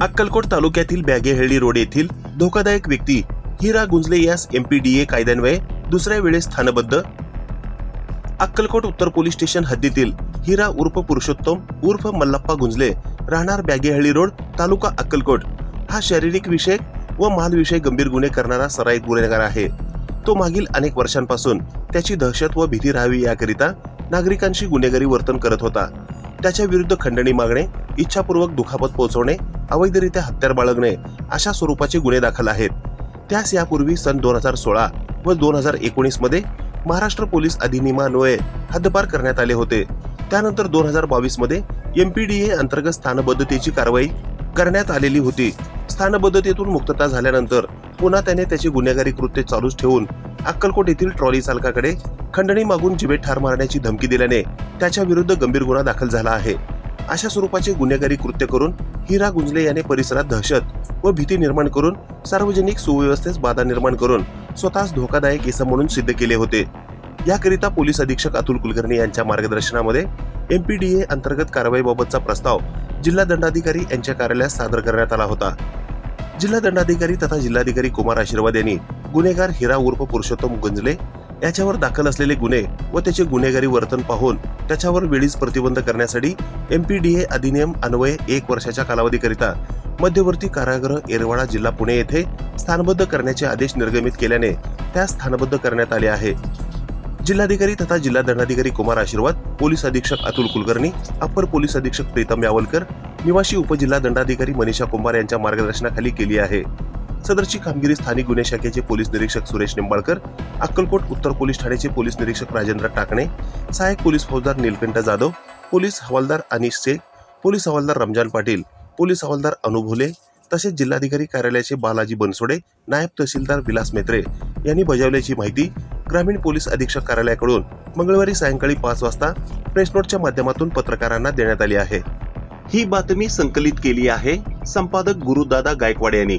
अक्कलकोट तालुक्यातील बॅगेहळ्ळी रोड येथील धोकादायक व्यक्ती हिरा गुंजले यास एमपीडीए कायद्यान्वये दुसऱ्या वेळेस स्थानबद्ध. अक्कलकोट उत्तर पोलीस स्टेशन हद्दीतील हिरा उर्फ पुरुषोत्तम उर्फ मल्लप्पा गुंजले राहणार बॅगेहळ्ळी रोड तालुका अक्कलकोट. हा शारीरिक विषय व मालविषयक गंभीर गुन्हे करणारा सराईत गुन्हेगार आहे. तो मागील अनेक वर्षांपासून त्याची दहशत व भीती राहावी याकरिता नागरिकांशी गुन्हेगारी वर्तन करत होता. त्याच्या विरुद्ध खंडणी मागणे इच्छापूर्वक दुखापत पोहोचवणे अवैधरित्या हत्यार बाळगणे अशा स्वरूपाचे गुन्हे दाखल आहेत. त्यास यापूर्वी सन दोन हजार सोळा व दोन हजार एकोणीसमध्ये महाराष्ट्र पोलीस अधिनियमान्वये हद्दपार करण्यात आले होते. त्यानंतर दोन हजार बावीसमध्ये एमपीडीए अंतर्गत स्थानबद्धतेची कारवाई करण्यात आलेली होती. स्थानबद्धतेतून मुक्तता झाल्यानंतर पुन्हा त्याने त्याची गुन्हेगारी कृत्य चालूच ठेवून अक्कलकोट येथील ट्रॉली चालकाकडे खंडणी मागून जिवेत ठार मारण्याची धमकी दिल्याने त्याच्या विरुद्ध गंभीर गुन्हा दाखल झाला आहे. अशा स्वरूपाचे गुन्हेगारी कृत्य करून हिरा गुंजले याने परिसरात दहशत व भीती निर्माण करून सार्वजनिक सुव्यवस्थेस बाधा निर्माण करून स्वतःच धोकादायक इसम म्हणून सिद्ध केले होते. याकरिता पोलीस अधीक्षक अतुल कुलकर्णी यांच्या मार्गदर्शनामध्ये एमपीडीए अंतर्गत कारवाईबाबतचा प्रस्ताव जिल्हा दंडाधिकारी यांच्या कार्यालयात सादर करण्यात आला होता. जिल्हा दंडाधिकारी तथा जिल्हाधिकारी कुमार आशीर्वाद यांनी गुन्हेगार हिरा उर्फ पुरुषोत्तम गुंजले याच्यावर दाखल असलेले गुन्हे व त्याचे गुन्हेगारी वर्तन पाहून त्याच्यावर वेळीच प्रतिबंध करण्यासाठी एमपीडीए अधिनियम अन्वये एक वर्षाच्या कालावधीकरिता मध्यवर्ती कारागृह येरवाडा जिल्हा पुणे येथे स्थानबद्ध करण्याचे आदेश निर्गमित केल्याने त्या स्थानबद्ध करण्यात आले आहे. जिल्हाधिकारी तथा जिल्हा दंडाधिकारी कुमार आशीर्वाद पोलीस अधीक्षक अतुल कुलकर्णी अप्पर पोलीस अधीक्षक प्रीतम यावलकर निवासी उपजिल्हा दंडाधिकारी मनीषा कुंभार यांच्या मार्गदर्शनाखाली केली आहे. सदरची कामगिरी स्थानिक गुन्हे शाखेचे पोलीस निरीक्षक सुरेश निंबाळकर अक्कलकोट उत्तर पोलीस ठाण्याचे पोलीस निरीक्षक राजेंद्र टाकणे सहाय्यक पोलीस फौजदार नीलकंठ जाधव पोलीस हवालदार अनिश शेख पोलीस हवालदार रमजान पाटील पोलीस हवालदार अनुभुले तसेच जिल्हाधिकारी कार्यालयाचे बालाजी बनसोडे नायब तहसीलदार विलास मेत्रे यांनी बजावल्याची माहिती ग्रामीण पोलीस अधीक्षक कार्यालयाकडून मंगळवारी सायंकाळी पाच वाजता प्रेस नोटच्या माध्यमातून पत्रकारांना देण्यात आली आहे. ही बातमी संकलित केली आहे संपादक गुरुदादा गायकवाड यांनी.